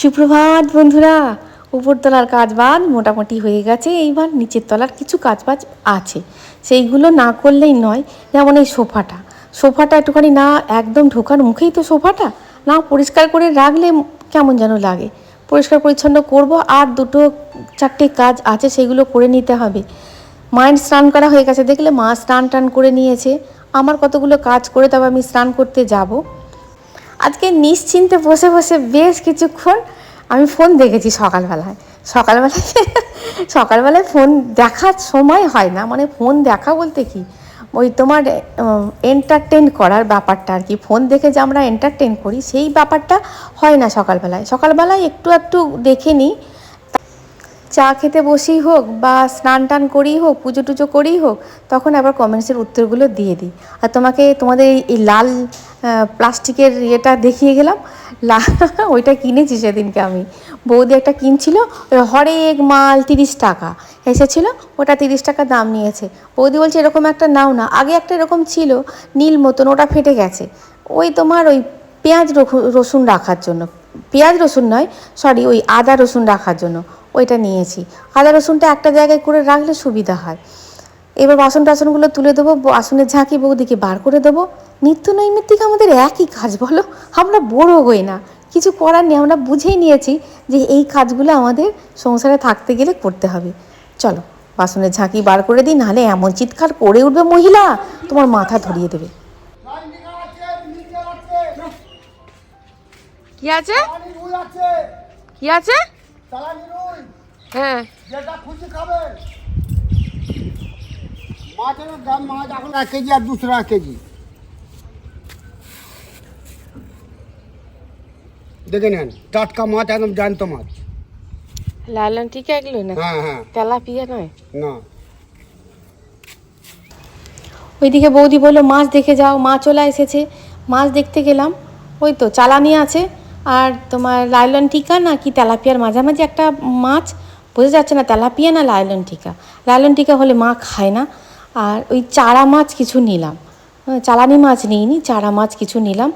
সুপ্রভাত বন্ধুরা, উপরতলার কাজ বাদ মোটামুটি হয়ে গেছে, এইবার নিচের তলার কিছু কাজ বাজ আছে। সেইগুলো না করলেই নয়, যেমন এই সোফাটা। সোফাটা একটুখানি না একদম ঢোকার মুখেই তো সোফাটা, না পরিষ্কার করে রাখলে কেমন যেন লাগে। পরিষ্কার পরিচ্ছন্ন করব, আর দুটো চারটে কাজ আছে, সেগুলো করে নিতে হবে। মায়ের স্নান করা হয়ে গেছে, দেখলে মা স্নান টান করে নিয়েছে। আমার কতগুলো কাজ করে তবে আমি স্নান করতে যাব। আজকে নিশ্চিন্তে বসে বসে বেশ কিছুক্ষণ আমি ফোন দেখেছি সকালবেলায়। সকালবেলায় সকালবেলায় ফোন দেখার সময় হয় না। মানে ফোন দেখা বলতে কি? ওই তোমার এন্টারটেন করার ব্যাপারটা আর কি। ফোন দেখে যে আমরা এন্টারটেন করি, সেই ব্যাপারটা হয় না সকালবেলায়। সকালবেলায় একটু একটু দেখে নিই। চা খেতে বসেই হোক বা স্নান টান করেই হোক, পুজো টুজো করেই হোক, তখন আবার কমেন্টসের উত্তরগুলো দিয়ে দিই। আর তোমাকে, তোমাদের এই- লাল প্লাস্টিকের ইয়েটা দেখিয়ে গেলাম। লা, ওইটা কিনেছি সেদিনকে আমি। বৌদি একটা কিনছিল হরেক মাল তিরিশ টাকা। এসেছিল, ওটা তিরিশ টাকা দাম নিয়েছে। বৌদি বলছে, এরকম একটা নাও না। আগে একটা এরকম ছিল, নীল মতন, ওটা ফেটে গেছে। ওই তোমার ওই পেঁয়াজ রসুন রাখার জন্য। পেঁয়াজ রসুন নয় সরি ওই আদা রসুন রাখার জন্য। ওইটা নিয়েছি। আদা রসুনটা একটা জায়গায় করে রাখলে সুবিধা হয়। এবার বাসন টাসনগুলো তুলে দেবো বাসনের ঝাঁকি বৌদিকে বার করে দেবো। নিত্য নৈমিত্তিক আমাদের একই কাজ বলো? আমরা বড় হই না। কিছু করার নেই আমরা বুঝেই নিয়েছি যে এই কাজগুলো আমাদের সংসারে থাকতে গেলে করতে হবে। চলো বাসনের ঝাঁকি বার করে দিই নাহলে এমন চিৎকার করে উঠবে মহিলা। তোমার মাথা ধরিয়ে দেবে। কি আছে? কি আছে? হ্যাঁ। যেটা খুশি খাবে। মাছের দাম মাছ এখন এক কেজি আর দুশো টাকা কেজি। দেখে নেন টাটকা মাছ একদম জ্যান্ত মাছ। লালন ঠিক এগুলো না? হ্যাঁ হ্যাঁ। তেলাপিয়া নয়? না। ওইদিকে বৌদি বলল মাছ দেখে যাও মা চলে এসেছে। মাছ দেখতে গেলাম ওই তো চালানি আছে আর তোমার লাইলন টিকা না কি তেলাপিয়ার মাঝামাঝি একটা মাছ? বোঝা যাচ্ছে না তেলাপিয়া না লাইলন টিকা। লাইলন টিকা হলে মা খায় না। আর ওই চারা মাছ কিছু নিলাম। হ্যাঁ, চালানি মাছ নিইনি চারা মাছ কিছু নিলাম।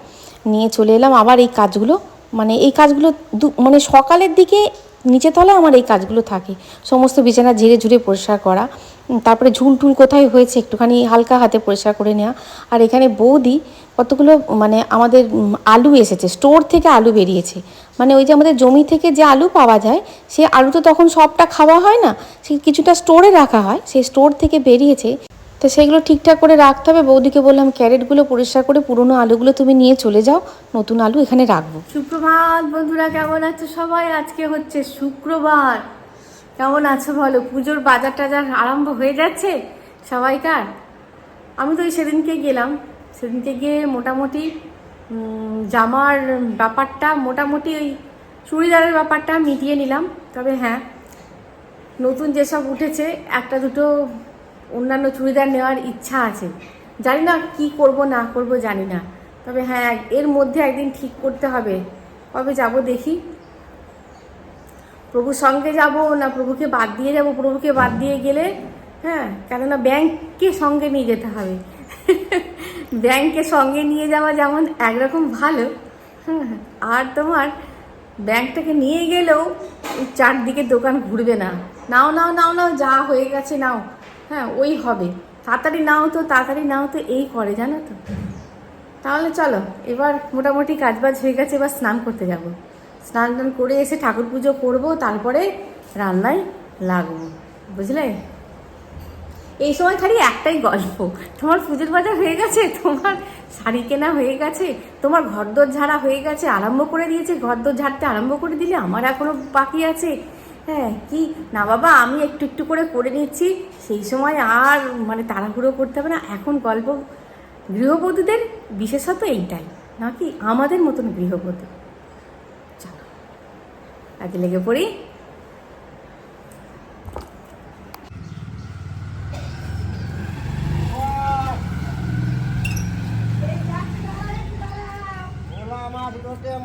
নিয়ে চলে এলাম। আবার এই কাজগুলো মানে এই কাজগুলো দু- মানে সকালের দিকে নিচে তলায় আমার এই কাজগুলো থাকে। সমস্ত বিছানা ঝেড়ে ঝুড়ে পরিষ্কার করা। তারপরে ঝুল টুল কোথায় হয়েছে একটুখানি হালকা হাতে পরিষ্কার করে নেওয়া আর এখানে বৌদি কতগুলো মানে আমাদের আলু এসেছে স্টোর থেকে আলু বেরিয়েছে। মানে ওই যে আমাদের জমি থেকে যে আলু পাওয়া যায় সে আলু তো তখন সবটা খাওয়া হয় না সে কিছুটা স্টোরে রাখা হয়। সেই স্টোর থেকে বেরিয়েছে। তো সেগুলো ঠিকঠাক করে রাখতে হবে। বৌদিকে বললাম, ক্যারেটগুলো পরিষ্কার করে পুরনো আলুগুলো তুমি নিয়ে চলে যাও। নতুন আলু এখানে রাখব। সুপ্রভাত বন্ধুরা, কেমন আছো সবাই? আজকে হচ্ছে শুক্রবার। কেমন আছো বলো? পুজোর বাজার টাজার আরম্ভ হয়ে যাচ্ছে সবাইকার? আমি তো ওই সেদিনকে গেলাম। সেদিনকে গিয়ে মোটামুটি জামার ব্যাপারটা, মোটামুটি ওই চুড়িদারের ব্যাপারটা মিটিয়ে নিলাম। তবে হ্যাঁ নতুন যেসব উঠেছে, একটা দুটো অন্যান্য চুড়িদার নেওয়ার ইচ্ছা আছে। জানি না কি করব, না করব, জানি না। তবে হ্যাঁ এর মধ্যে একদিন ঠিক করতে হবে। কবে যাব দেখি। প্রভুর সঙ্গে যাব না প্রভুকে বাদ দিয়ে যাব? প্রভুকে বাদ দিয়ে গেলে হ্যাঁ কেননা ব্যাংককে সঙ্গে নিয়ে যেতে হবে। ব্যাংকে সঙ্গে নিয়ে যাওয়া যেমন একরকম ভালো। হ্যাঁ আর তোমার ব্যাংকটাকে নিয়ে গেলেও চারদিকে দোকান ঘুরবে না। নাও নাও নাও নাও, যা হয়ে গেছে, নাও। হ্যাঁ ওই হবে। তাড়াতাড়ি নাও তো, তাড়াতাড়ি নাও তো, এই করে, জানো তো। তাহলে চলো, এবার মোটামুটি কাজবাজ হয়ে গেছে, এবার স্নান করতে যাব। স্নান টান করে এসে ঠাকুর পুজো করব, তারপরে রান্নায় লাগবো। বুঝলে? এই সময় খালি একটাই গল্প। তোমার পুজোর বাজার হয়ে গেছে, তোমার শাড়ি কেনা হয়ে গেছে, তোমার ঘরদোর ঝাড়া হয়ে গেছে, আরম্ভ করে দিয়েছে, ঘরদোর ঝাড়তে আরম্ভ করে দিলে আমার এখনও বাকি আছে। হ্যাঁ কি? না বাবা, আমি একটু একটু করে করে নিচ্ছি। সেই সময় আর মানে তাড়াহুড়ো করতে হবে না। এখন গল্প গৃহবধূদের বিশেষত এইটাই, নাকি আমাদের মতন গৃহবধূ? চলো, আগে লেগে পড়ি।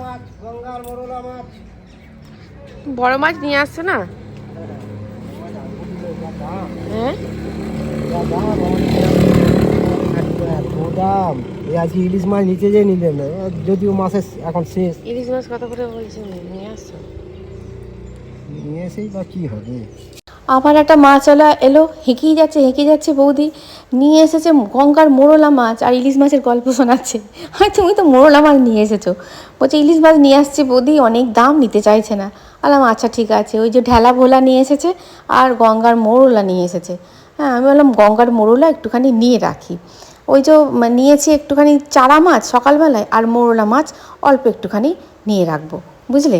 মাছ, গঙ্গার মরলা মাছ। বড় মাছ নিয়ে আসছে না? হ্যাঁ? বাবা দাম এই আজকে ইলিশ মাছ নিচে নিলেন না যদিও মাসের এখন শেষ। ইলিশ মাছ কত করে বলছে নিয়ে আসছো নিয়ে এসেই বা কী হবে? আবার একটা মাছওয়ালা এলো হেঁকেই যাচ্ছে হেঁকে যাচ্ছে বৌদি। নিয়ে এসেছে গঙ্গার মোরলা মাছ আর ইলিশ মাছের গল্প শোনাচ্ছে। হয় তুমি তো মোরলা মাছ নিয়ে এসেছ। বলছে ইলিশ মাছ নিয়ে আসছে বৌদি অনেক দাম নিতে চাইছে না। আলাম আচ্ছা ঠিক আছে। ওই যে ঢেলা ভোলা নিয়ে এসেছে আর গঙ্গার মোরলা নিয়ে এসেছে। হ্যাঁ আমি বললাম, গঙ্গার মোরলা একটুখানি নিয়ে রাখি। ওই যে নিয়েছি একটুখানি চারা মাছ সকালবেলায় আর মোরলা মাছ অল্প একটুখানি নিয়ে রাখব। বুঝলে?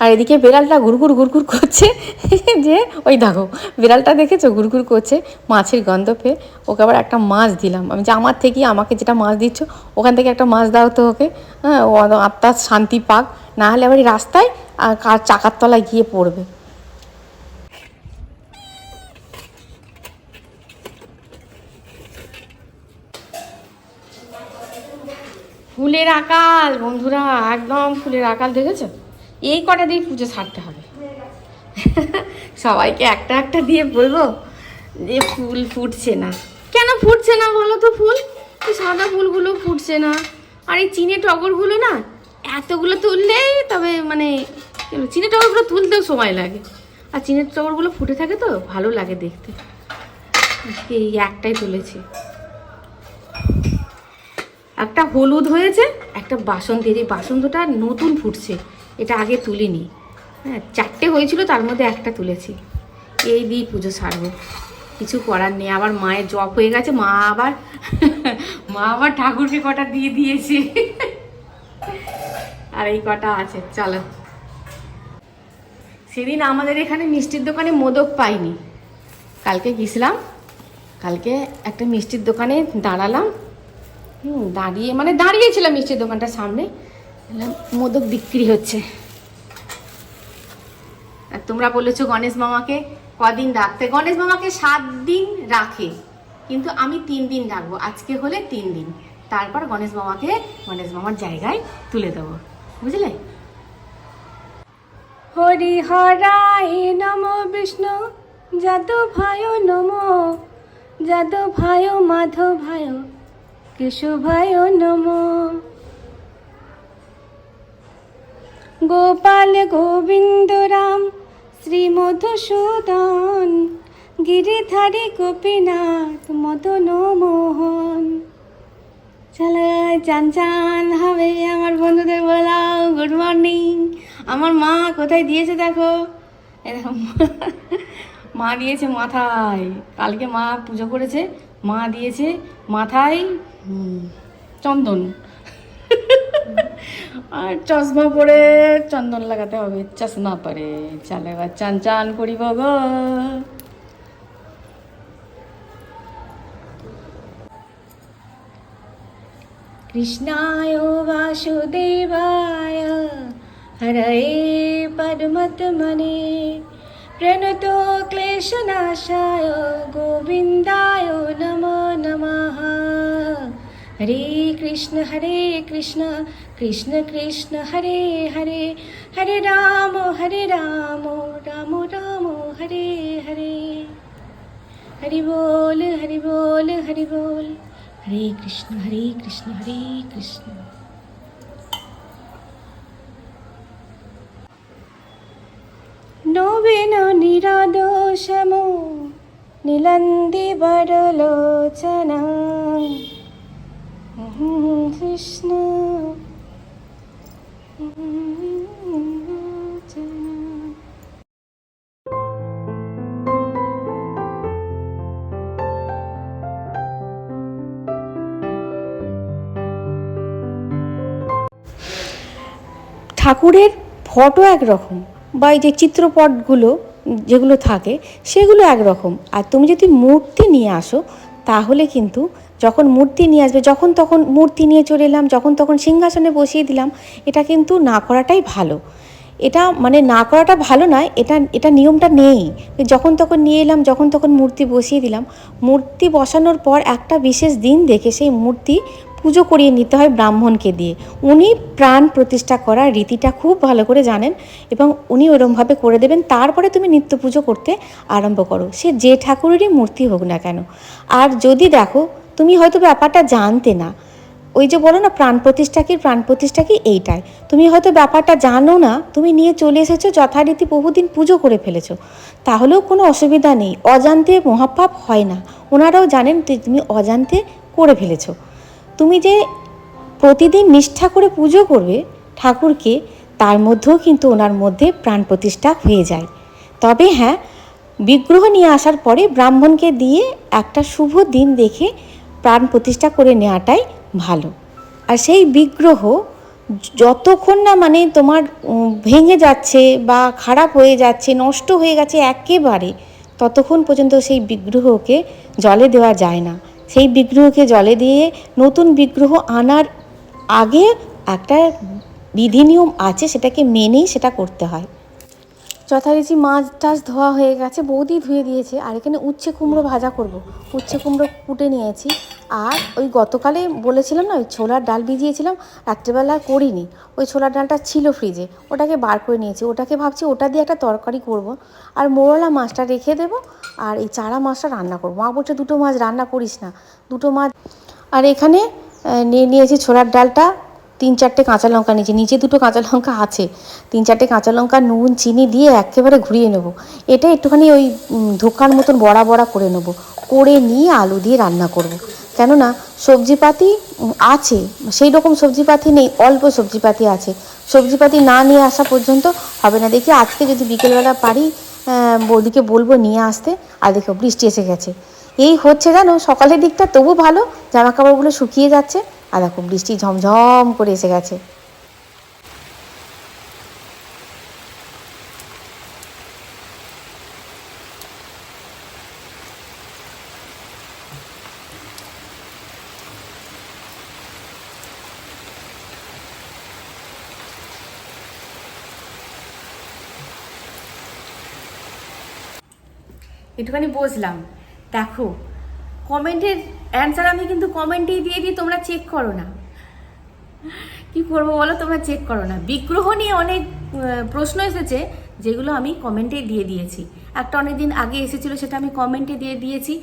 আর এদিকে বিড়ালটা ঘুরঘুর ঘুরঘুর করছে। যে, ওই দেখো, বিড়ালটা দেখেছ? ঘুরঘুর করছে, মাছের গন্ধ পেয়ে। ওকে আবার একটা মাছ দিলাম। আমি যে আমার থেকে আমাকে যেটা মাছ দিচ্ছ, ওখান থেকে একটা মাছ দাও তো ওকে। হ্যাঁ ও আত্মার শান্তি পাক। না হলে আবার রাস্তায় আহ, কার চাকার তলায় গিয়ে পড়বে। ফুলের আকাল বন্ধুরা একদম ফুলের আকাল দেখেছ? এই কটা দিয়ে পুজো সারতে হবে। সবাইকে একটা একটা দিয়ে বলব যে ফুল ফুটছে না। কেন ফুটছে না বলো তো ফুল? সাদা ফুলগুলো ফুটছে না। আর এই চিনে টগরগুলো না এতগুলো তুললে তবে মানে বলব, টগরগুলো তুলতেও সময় লাগে। আর চিনের টগরগুলো ফুটে থাকে তো ভালো লাগে দেখতে। এই একটাই তুলেছি। একটা হলুদ হয়েছে একটা বাসন্তী এই বাসন্তটা নতুন ফুটছে এটা আগে তুলিনি। হ্যাঁ চারটে হয়েছিল তার মধ্যে একটা তুলেছি। এই দিয়ে পুজো সারবো। কিছু করার নেই আবার মায়ের জব হয়ে গেছে মা আবার মা আবার ঠাকুরকে কটা দিয়ে দিয়েছে। আর এই কটা আছে, চলো। সেদিন আমাদের এখানে মিষ্টির দোকানে মোদক পাইনি। কালকে গেছিলাম, কালকে একটা মিষ্টির দোকানে দাঁড়ালাম। হুম, দাঁড়িয়ে মানে দাঁড়িয়েছিলাম মিষ্টির দোকানটার সামনে। মোদক বিক্রি হচ্ছে। আর তোমরা বলেছ গণেশ মামাকে কদিন রাখতে। গণেশ মামাকে সাত দিন রাখে, কিন্তু আমি তিন দিন রাখব। আজকে হলে তিন দিন। তারপর গণেশ মামাকে, গণেশ মামার জায়গায় তুলে দেবো। বুঝলে? হরি নম বিষ্ণু যাদব ভায় নম যাদব ভায় মাধব ভায় কেশভায় নম। গোপাল গোবিন্দ রাম, শ্রী মধুসূদন, গিরিধারী গোপীনাথ মদন মোহন চলে চান চান হবে। আমার বন্ধুদের বলাও গুড মর্নিং আমার মা কোথায় দিয়েছে দেখো? দেখো মা দিয়েছে মাথায়। কালকে মা পুজো করেছে, মা দিয়েছে মাথায় চন্দন। আর চশমা পরে চন্দন লাগাতে হবে, চশমা পরে। চালে এবার চান চান করিব গো। কৃষ্ণায় বাসুদেবায়। হরয়ে পরমতমনে প্রণত ক্লেশনাশায় গোবিন্দায় নমো নমঃ। হরে কৃষ্ণ হরে কৃষ্ণ কৃষ্ণ কৃষ্ণ, হরে হরে হরে রাম হরে রাম রাম রাম, হরে হরে। হরি বল হরি বল হরি বল। হরে কৃষ্ণ হরে কৃষ্ণ হরে কৃষ্ণ নবীন নিরাদোষমো নীলন্দি বড়লোচনা কৃষ্ণ ঠাকুরের ফটো একরকম বা এই যে চিত্রপটগুলো যেগুলো থাকে সেগুলো একরকম। আর তুমি যদি মূর্তি নিয়ে আসো, তাহলে কিন্তু যখন মূর্তি নিয়ে আসবে, যখন তখন মূর্তি নিয়ে চলে এলাম, যখন তখন সিংহাসনে বসিয়ে দিলাম, এটা কিন্তু না করাটাই ভালো। এটা মানে না করাটা ভালো নয়, এটা এটা নিয়মটা নেই। যখন তখন নিয়ে এলাম, যখন তখন মূর্তি বসিয়ে দিলাম। মূর্তি বসানোর পর একটা বিশেষ দিন দেখে সেই মূর্তি পুজো করিয়ে নিতে হয় ব্রাহ্মণকে দিয়ে। উনি প্রাণ প্রতিষ্ঠা করার রীতিটা খুব ভালো করে জানেন এবং উনি ওরমভাবে করে দেবেন। তারপরে তুমি নিত্য পুজো করতে আরম্ভ করো। সে যে ঠাকুরেরই মূর্তি হোক না কেন। আর যদি দেখো, তুমি হয়তো ব্যাপারটা জানতে না। ওই যে বলো না, প্রাণ প্রতিষ্ঠা কি, প্রাণ প্রতিষ্ঠা কি? এইটাই। তুমি হয়তো ব্যাপারটা জানো না, তুমি নিয়ে চলে এসেছ, যথারীতি বহুদিন পুজো করে ফেলেছো। তাহলেও কোনো অসুবিধা নেই, অজান্তে মহাপাপ হয় না। ওনারাও জানেন তুমি অজান্তে করে ফেলেছো। তুমি যে প্রতিদিন নিষ্ঠা করে পুজো করবে ঠাকুরকে, তার মধ্যেও কিন্তু ওনার মধ্যে প্রাণ প্রতিষ্ঠা হয়ে যায়। তবে হ্যাঁ বিগ্রহ নিয়ে আসার পরে ব্রাহ্মণকে দিয়ে একটা শুভ দিন দেখে প্রাণ প্রতিষ্ঠা করে নেওয়াটাই ভালো। আর সেই বিগ্রহ যতক্ষণ না মানে তোমার ভেঙে যাচ্ছে বা খারাপ হয়ে যাচ্ছে, নষ্ট হয়ে গেছে একেবারে, ততক্ষণ পর্যন্ত সেই বিগ্রহকে জলে দেওয়া যায় না। সেই বিগ্রহকে জলে দিয়ে নতুন বিগ্রহ আনার আগে একটা বিধি নিয়ম আছে, সেটাকে মেনেই সেটা করতে হয়। যথারীতি মাছ টাছ ধোয়া হয়ে গেছে, বৌদি ধুয়ে দিয়েছে, আর এখানে উচ্ছে কুমড়ো ভাজা করব। উচ্ছে কুমড়ো কুটে নিয়েছি, আর ওই গতকালে বলেছিলাম না, ওই ছোলার ডাল ভিজিয়েছিলাম, রাত্রেবেলা করিনি। ওই ছোলার ডালটা ছিল ফ্রিজে, ওটাকে বার করে নিয়েছি। ওটাকে ভাবছি ওটা দিয়ে একটা তরকারি করব, আর মোরলা মাছটা রেখে দেবো, আর এই চারা মাছটা রান্না করব। মা বলছে, দুটো মাছ রান্না করিস না, দুটো মাছ আর এখানে নিয়ে নিয়েছি ছোলার ডালটা তিন চারটে কাঁচা লঙ্কা নিচে নিচে দুটো কাঁচা লঙ্কা আছে। তিন চারটে কাঁচা লঙ্কা, নুন, চিনি দিয়ে একেবারে ঘুরিয়ে নেব। এটা একটুখানি ওই ধোকার মতন বড়া বড়া করে নেব। করে নিয়ে আলু দিয়ে রান্না করব। কেননা সবজিপাতি আছে। সেই রকম সবজিপাতি নেই, অল্প সবজিপাতি আছে। সবজিপাতি না নিয়ে আসা পর্যন্ত হবে না। দেখি আজকে যদি বিকেলবেলা পারি বৌদিকে বলব নিয়ে আসতে। আর দেখো বৃষ্টি এসে গেছে। এই হচ্ছে জানো সকালের দিকটা, তবু ভালো। জামা কাপড়গুলো শুকিয়ে যাচ্ছে। আর দেখো বৃষ্টি ঝমঝম করে এসে গেছে। একটুখানি বসলাম দেখো কমেন্টের অ্যান্সার আমি কিন্তু কমেন্টেই দিয়ে দিই, তোমরা চেক করো না কি করব বলো, তোমরা চেক করো না বিগ্রহ নিয়ে অনেক প্রশ্ন এসেছে, যেগুলো আমি কমেন্টে দিয়ে দিয়েছি। একটা অনেক দিন আগে এসেছিল, সেটা আমি কমেন্টে দিয়ে দিয়েছি।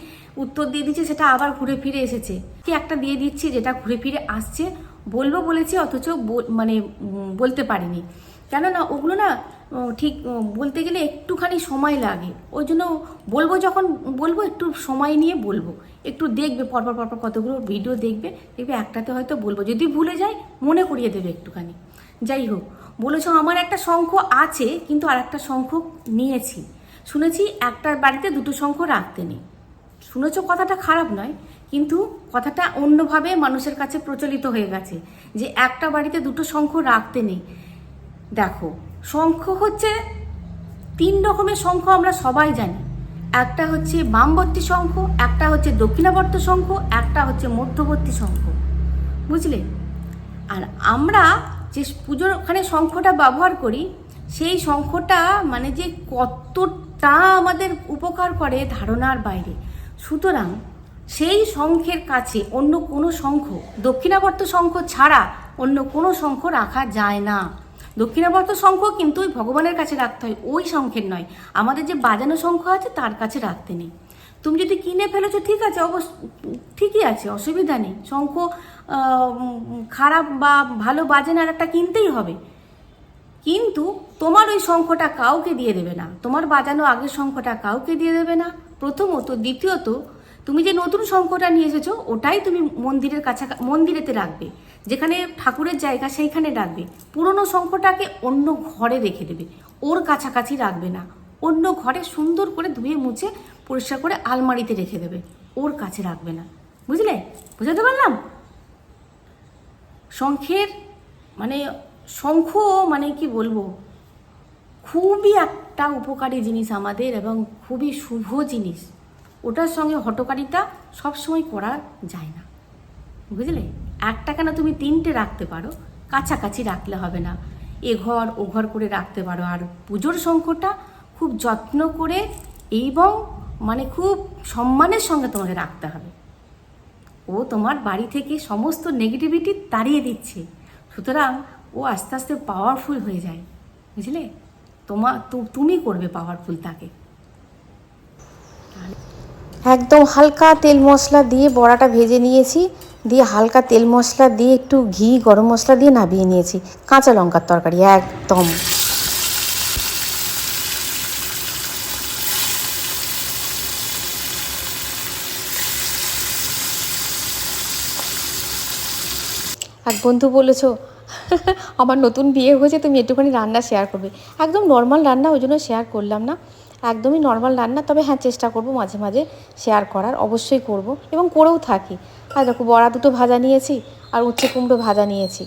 উত্তর দিয়ে দিয়েছি, সেটা আবার ঘুরে ফিরে এসেছে। কি একটা দিয়ে দিচ্ছি, যেটা ঘুরে ফিরে আসছে। বলব বলেছি, অথচ মানে বলতে পারিনি। কেননা, ওগুলো না ঠিক বলতে গেলে একটুখানি সময় লাগে। ওই জন্য বলব যখন, বলব একটু সময় নিয়ে বলব। একটু দেখবে, পরপর পরপর কতগুলো ভিডিও দেখবে দেখবে একটাতে হয়তো বলব। যদি ভুলে যাই মনে করিয়ে দেবে একটুখানি। যাই হোক, বলেছ আমার একটা শঙ্খ আছে, কিন্তু আর একটা শঙ্খ নিয়েছি। শুনেছি একটার বাড়িতে দুটো শঙ্খ রাখতে নেই। শুনেছো কথাটা খারাপ নয়, কিন্তু কথাটা অন্যভাবে মানুষের কাছে প্রচলিত হয়ে গেছে, যে একটা বাড়িতে দুটো শঙ্খ রাখতে নেই। দেখো শঙ্খ হচ্ছে তিন রকমের শঙ্খ আমরা সবাই জানি। একটা হচ্ছে বামবর্তী শঙ্খ একটা হচ্ছে দক্ষিণাবর্ত শঙ্খ একটা হচ্ছে মধ্যবর্তী শঙ্খ বুঝলে? আর আমরা যে পুজোর ওখানে শঙ্খটা ব্যবহার করি, সেই শঙ্খটা মানে যে কতটা আমাদের উপকার করে ধারণার বাইরে। সুতরাং সেই শঙ্খের কাছে অন্য কোনো শঙ্খ দক্ষিণাবর্ত শঙ্খ ছাড়া অন্য কোনো শঙ্খ রাখা যায় না। দক্ষিণাবর্ত শঙ্খ কিন্তু ওই ভগবানের কাছে রাখতে হয়, ওই শঙ্খের নয়। আমাদের যে বাজানো শঙ্খ আছে, তার কাছে রাখতে নেই। তুমি যদি কিনে ফেলেছো, ঠিক আছে, অবশ্য ঠিকই আছে, অসুবিধা নেই। শঙ্খ খারাপ বা ভালো বাজে না একটা কিনতেই হবে। কিন্তু তোমার ওই শঙ্খটা কাউকে দিয়ে দেবে না। তোমার বাজানো আগের শঙ্খটা কাউকে দিয়ে দেবে না। প্রথমত, দ্বিতীয়ত, তুমি যে নতুন শঙ্খটা নিয়ে এসেছ, ওটাই তুমি মন্দিরের কাছা মন্দিরেতে রাখবে। যেখানে ঠাকুরের জায়গা সেইখানে রাখবে। পুরনো শঙ্খটাকে অন্য ঘরে রেখে দেবে। ওর কাছাকাছি রাখবে না। অন্য ঘরে সুন্দর করে ধুয়ে মুছে পরিষ্কার করে আলমারিতে রেখে দেবে। ওর কাছে রাখবে না। বুঝলে? বুঝাতে পারলাম? শঙ্খের মানে শঙ্খ মানে কি বলব? খুবই একটা উপকারী জিনিস আমাদের এবং খুবই শুভ জিনিস। ওটার সঙ্গে হটকারিতা সবসময় করা যায় না। বুঝলে? একটা কেন তুমি তিনটে রাখতে পারো, কাছাকাছি রাখলে হবে না। এ ঘর, ও ঘর করে রাখতে পারো। আর পুজোর শঙ্খটা খুব যত্ন করে এবং মানে খুব সম্মানের সঙ্গে তোমাকে রাখতে হবে। ও তোমার বাড়ি থেকে সমস্ত নেগেটিভিটি তাড়িয়ে দিচ্ছে। সুতরাং ও আস্তে আস্তে পাওয়ারফুল হয়ে যায়। বুঝলে? তোমা তুমি করবে পাওয়ারফুল তাকে। একদম হালকা তেল মশলা দিয়ে বড়াটা ভেজে নিয়েছি। দিয়ে হালকা তেল মশলা দিয়ে একটু ঘি, গরম মশলা দিয়ে নাবিয়ে নিয়েছি। কাঁচা লঙ্কার তরকারি, একদম। এক বন্ধু বলেছ, আমার নতুন বিয়ে হয়েছে, তুমি একটুখানি রান্না শেয়ার করবে। একদম নর্মাল রান্না, ওই জন্য শেয়ার করলাম না। একদমই নর্মাল রান্না, তবে হ্যাঁ চেষ্টা করব মাঝে মাঝে শেয়ার করার, অবশ্যই করব এবং করেও থাকি। আর দেখো বড়া দুটো ভাজা নিয়েছি আর উচ্ছে কুমড়ো ভাজা নিয়েছি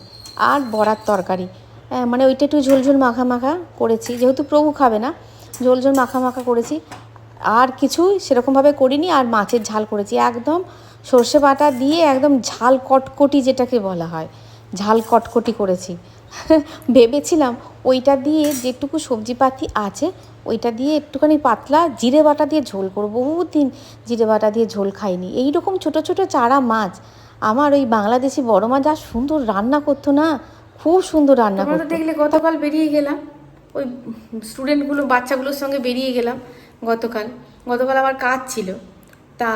আর বড়ার তরকারি। হ্যাঁ, মানে ওইটা একটু ঝোলঝোল ঝোল মাখা মাখা করেছি যেহেতু প্রভু খাবে না ঝোলঝোল ঝোল মাখা মাখা করেছি। আর কিছুই সেরকমভাবে করিনি আর মাছের ঝাল করেছি। একদম সর্ষে বাটা দিয়ে একদম ঝাল কটকটি যেটাকে বলা হয় ঝাল কটকটি করেছি। ভেবেছিলাম ওইটা দিয়ে যেটুকু সবজিপাতি আছে ওইটা দিয়ে একটুখানি পাতলা জিরে বাটা দিয়ে ঝোল করব। বহুত দিন জিরে বাটা দিয়ে ঝোল খাইনি। এই রকম ছোটো ছোটো চারা মাছ আমার ওই বাংলাদেশি বড় মাছ যা সুন্দর রান্না করতো না খুব সুন্দর রান্না করতো। দেখলে গতকাল বেরিয়ে গেলাম ওই স্টুডেন্টগুলো বাচ্চাগুলোর সঙ্গে বেরিয়ে গেলাম গতকাল। গতকাল আমার কাজ ছিল। তা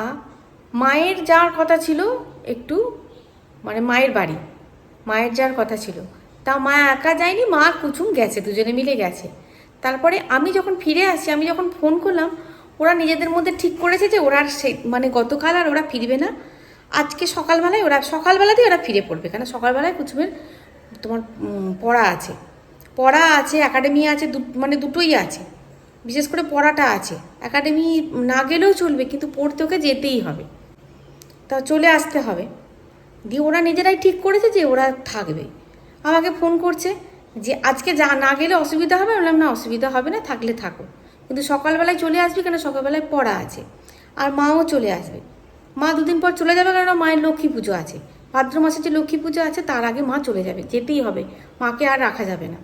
মায়ের যাওয়ার কথা ছিল একটু মানে মায়ের বাড়ি মায়ের যাওয়ার কথা ছিল। তা মা একা যায়নি, মা কুচুম গেছে, দুজনে মিলে গেছে। তারপরে আমি যখন ফিরে আসি আমি যখন ফোন করলাম, ওরা নিজেদের মধ্যে ঠিক করেছে যে ওরা সে মানে গতকাল আর ওরা ফিরবে না। আজকে সকালবেলায় ওরা, সকালবেলাতেই ওরা ফিরে পড়বে, কেন সকালবেলায় কুচুমের তোমার পড়া আছে। পড়া আছে, একাডেমি আছে মানে দুটোই আছে। বিশেষ করে পড়াটা আছে। একাডেমি না গেলেও চলবে, কিন্তু পড়তে ওকে যেতেই হবে। তা চলে আসতে হবে। দিয়ে ওরা নিজেরাই ঠিক করেছে যে ওরা থাকবে। আমাকে ফোন করছে যে আজকে যা না গেলে অসুবিধা হবে। বললাম, না, অসুবিধা হবে না, থাকলে থাকো। কিন্তু সকালবেলায় চলে আসবি কেন? সকালবেলায় পড়া আছে। আর মাও চলে আসবে। মা দুদিন পর চলে যাবে কারণ মায়ের লক্ষ্মী পুজো আছে। ভাদ্র মাসে যে লক্ষ্মী পুজো আছে, তার আগে মা চলে যাবে। যেতেই হবে। মাকে আর রাখা যাবে না।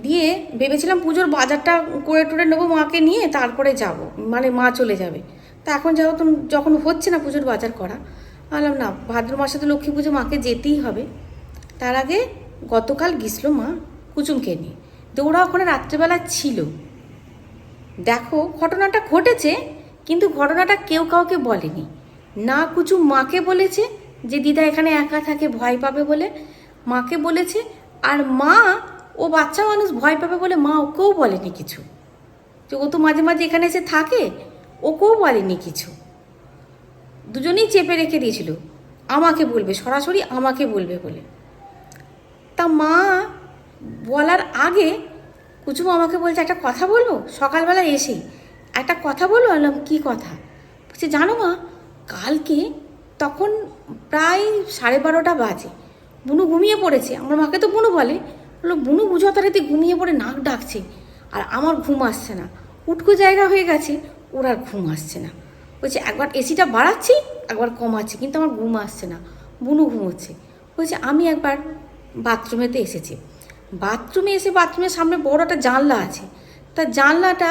দিয়ে ভেবেছিলাম পুজোর বাজারটা করে টুরে নেব মাকে নিয়ে, তারপরে যাব। মানে মা চলে যাবে। তা এখন যখন যখন হচ্ছে না পুজোর বাজার করা বললাম, না, ভাদ্র মাসে তো লক্ষ্মী পুজো মাকে যেতেই হবে। তার আগে গতকাল গিয়েছিল মা কুচুমকে নিয়ে। তো ওরা ওখানে রাত্রেবেলা ছিল। দেখো, ঘটনাটা ঘটেছে, কিন্তু ঘটনাটা কেউ কাউকে বলেনি। না কুচু মাকে বলেছে যে দিদা এখানে একা থাকে, ভয় পাবে বলে মাকে বলেছে, আর মা, ও বাচ্চা মানুষ ভয় পাবে বলে মা ওকেও বলেনি কিছু। যে ও তো মাঝে মাঝে এখানে এসে থাকে, ওকেও বলেনি কিছু। দুজনেই চেপে রেখে দিয়েছিল। আমাকে বলবে, সরাসরি আমাকে বলবে বলে। তা মা বলার আগে কুচুম আমাকে বলছে, একটা কথা বলব? সকালবেলা এসেই একটা কথা বলব? বললাম, কী কথা? বলছে, জানো মা, কালকে তখন প্রায় সাড়ে বারোটা বাজে। বুনু ঘুমিয়ে পড়েছে। আমার মাকে তো বুনু বলে। বলল, বুনু, বুঝো তাড়াতাড়ি ঘুমিয়ে পড়ে নাক ডাকছে আর আমার ঘুম আসছে না। উটকো জায়গা হয়ে গেছে, ওর আর ঘুম আসছে না। বলছে, একবার এসিটা বাড়াচ্ছি, একবার কমাচ্ছি, কিন্তু আমার ঘুম আসছে না। বুনু ঘুমোচ্ছে। বলছে, আমি একবার বাথরুমেতে এসেছি। বাথরুমে এসে বাথরুমের সামনে বড় একটা জানলা আছে। তা জানলাটা,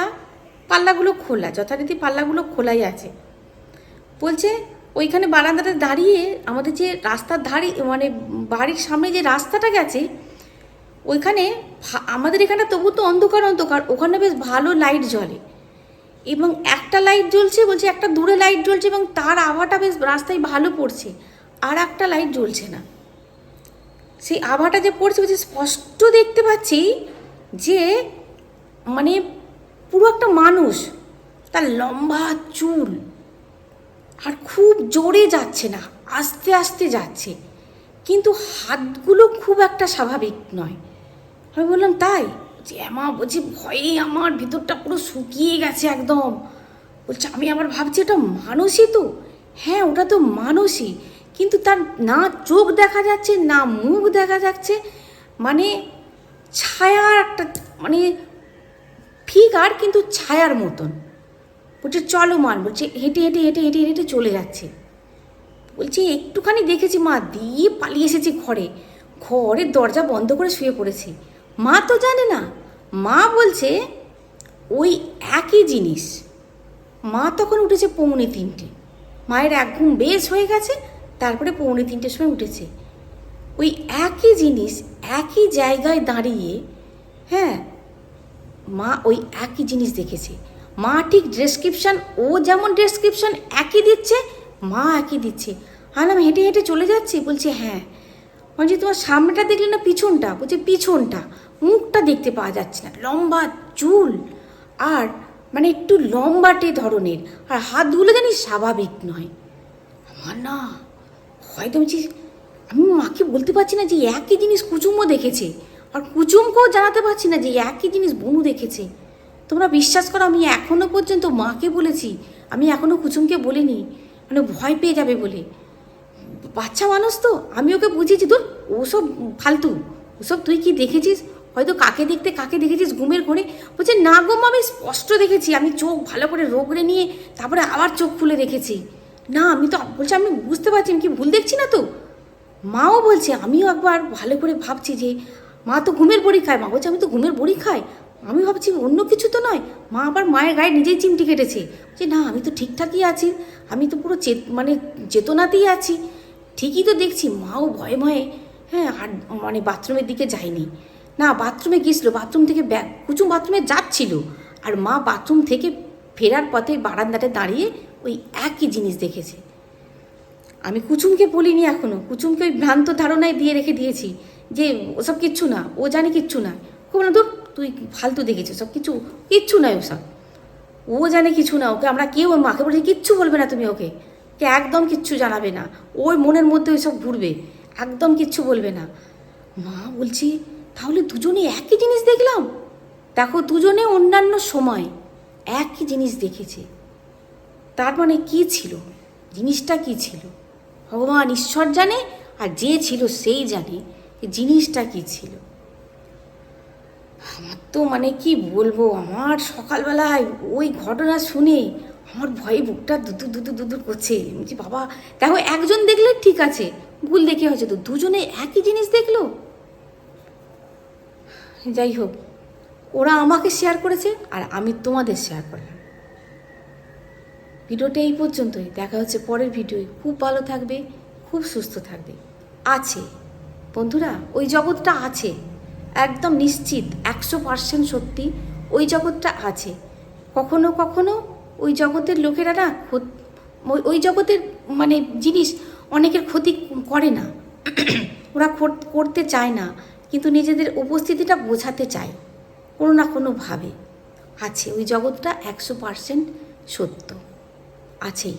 পাল্লাগুলো খোলা, যথারীতি পাল্লাগুলো খোলাই আছে। বলছে, ওইখানে বারান্দাটা দাঁড়িয়ে আমাদের যে রাস্তার ধারে মানে বাড়ির সামনে যে রাস্তাটা গেছে, ওইখানে আমাদের এখানে তবু তো অন্ধকার অন্ধকার, ওখানে বেশ ভালো লাইট জ্বলে। এবং একটা লাইট জ্বলছে বলছে, একটা দূরে লাইট জ্বলছে এবং তার আভাটা বেশ রাস্তায় ভালো পড়ছে, আর একটা লাইট জ্বলছে না। সেই আভাটা যে পড়ছে বলছে, স্পষ্ট দেখতে পাচ্ছি যে মানে পুরো একটা মানুষ, তার লম্বা চুল, আর খুব জোরে যাচ্ছে না, আস্তে আস্তে যাচ্ছে। কিন্তু হাতগুলো খুব একটা স্বাভাবিক নয়। আমি বললাম, তাই? যে মা, বলছি ভয়ে আমার ভিতরটা পুরো শুকিয়ে গেছে একদম। বলছে, আমি আবার ভাবছি এটা মানুষই তো? হ্যাঁ ওটা তো মানুষই। কিন্তু তার না চোখ দেখা যাচ্ছে, না মুখ দেখা যাচ্ছে মানে ছায়ার একটা মানে ফিগার কিন্তু ছায়ার মতন। বলছে, চলো মান বলছে, হেঁটে হেঁটে হেঁটে হেঁটে হেঁটে চলে যাচ্ছে। বলছে, একটুখানি দেখেছি মা দিয়ে পালিয়ে এসেছি ঘরে। ঘরের দরজা বন্ধ করে শুয়ে পড়েছি। মা তো জানে না। মা বলছে, ওই একই জিনিস। মা তখন উঠেছে পৌনে তিনটে। মায়ের এক ঘুম বেশ হয়ে গেছে তারপরে পৌনে তিনটের সময় উঠেছে। ওই একই জিনিস একই জায়গায় দাঁড়িয়ে হ্যাঁ মা ওই একই জিনিস দেখেছে। মা ঠিক ডেসক্রিপশান ও যেমন ডেসক্রিপশান একই দিচ্ছে, মা একই দিচ্ছে। আমি হেঁটে হেঁটে চলে যাচ্ছি? বলছে হ্যাঁ। বলছি, তোমার সামনেটা দেখলে না পিছনটা? বলছে, পিছনটা। মুখটা দেখতে পাওয়া যাচ্ছে না। লম্বা চুল আর মানে একটু লম্বাটে ধরনের। আর হাতগুলো জানি স্বাভাবিক নয়। আমার না হয়তো বলছি আমি মাকে বলতে পারছি না যে একই জিনিস কুচুমও দেখেছে। আর কুচুমকেও জানাতে পারছি না যে একই জিনিস বনু দেখেছে। তোমরা বিশ্বাস করো, আমি এখনও পর্যন্ত মাকে বলেছি। আমি এখনও কুচুমকে বলিনি। মানে ভয় পেয়ে যাবে বলে। বাচ্চা মানুষ তো, আমি ওকে বুঝিয়েছি। তোর ওসব ফালতু। ওসব তুই কি দেখেছিস? হয়তো কাকে দেখতে কাকে দেখেছিস ঘুমের ঘরে? বলছে, না গো আমি স্পষ্ট দেখেছি। আমি চোখ ভালো করে রোগড়ে নিয়ে তারপরে আবার চোখ খুলে দেখেছি। না, আমি তো বলছি আমি বুঝতে পারছি আমি কি ভুল দেখছি না তো? মাও বলছে, আমিও একবার ভালো করে ভাবছি যে, মা তো ঘুমের বড়ি খায়, মা বলছে, আমি তো ঘুমের বড়ি খাই। আমি ভাবছি অন্য কিছু তো নয়, মা আবার মায়ের গায়ে নিজেই চিমটি কেটেছে। যে না, আমি তো ঠিকঠাকই আছি, আমি তো পুরো চেত মানে চেতনাতেই আছি। ঠিকই তো দেখছি, মাও ভয়ে ভয়ে হ্যাঁ আর মানে বাথরুমের দিকে যায়নি। না, বাথরুমে গেছিল বাথরুম থেকে ব্যাগ কুচুম বাথরুমে যাচ্ছিল। আর মা বাথরুম থেকে ফেরার পথে বারান্দাতে দাঁড়িয়ে ওই একই জিনিস দেখেছে। আমি কুচুমকে বলিনি এখনও। কুচুমকে ওই ভ্রান্ত ধারণায় দিয়ে রেখে দিয়েছি যে ওসব কিচ্ছু না, ও জানে কিচ্ছু না। খুব না দূর তুই ফালতু দেখেছিস সব কিছু, কিচ্ছু নয় ওসব। ও জানে কিছু না, ওকে আমরা কেউ মাকে বলছি কিচ্ছু বলবে না তুমি ওকে। কে একদম কিচ্ছু জানাবে না। ওর মনের মধ্যে ওই সব ঘুরবে, একদম কিচ্ছু বলবে না। মা বলছি, তাহলে দুজনে একই জিনিস দেখলাম? দেখো, দুজনে অন্যান্য সময় একই জিনিস দেখেছে। তার মানে কি ছিল? জিনিসটা কি ছিল? ভগবান ঈশ্বর জানে আর যে ছিল সেই জানে জিনিসটা কি ছিল। আমার তো মানে কি বলব, আমার সকালবেলায় ওই ঘটনা শুনে আমার ভয়ে বুকটা দুদুর দুদুর দুদুর করছে। বলছি, বাবা, দেখো, একজন দেখলে ঠিক আছে, ভুল দেখে হয়েছে তো দুজনে একই জিনিস দেখল। যাই হোক, ওরা আমাকে শেয়ার করেছে আর আমি তোমাদের শেয়ার করলাম। ভিডিওটা এই পর্যন্তই। দেখা হচ্ছে পরের ভিডিওয়। খুব ভালো থাকবে, খুব সুস্থ থাকবে। আছে। বন্ধুরা, ওই জগৎটা আছে। একদম নিশ্চিত, একশো পার্সেন্ট সত্যি ওই জগৎটা আছে। কখনো কখনো ওই জগতের লোকেরা না ওই- জগতের মানে জিনিস অনেকের ক্ষতি করে না। ওরা কর- করতে চায় না, কিন্তু নিজেদের উপস্থিতিটা বোঝাতে চায়। কোনো না কোনোভাবে আছে। ওই জগৎটা একশো পার্সেন্ট সত্য। আছেই।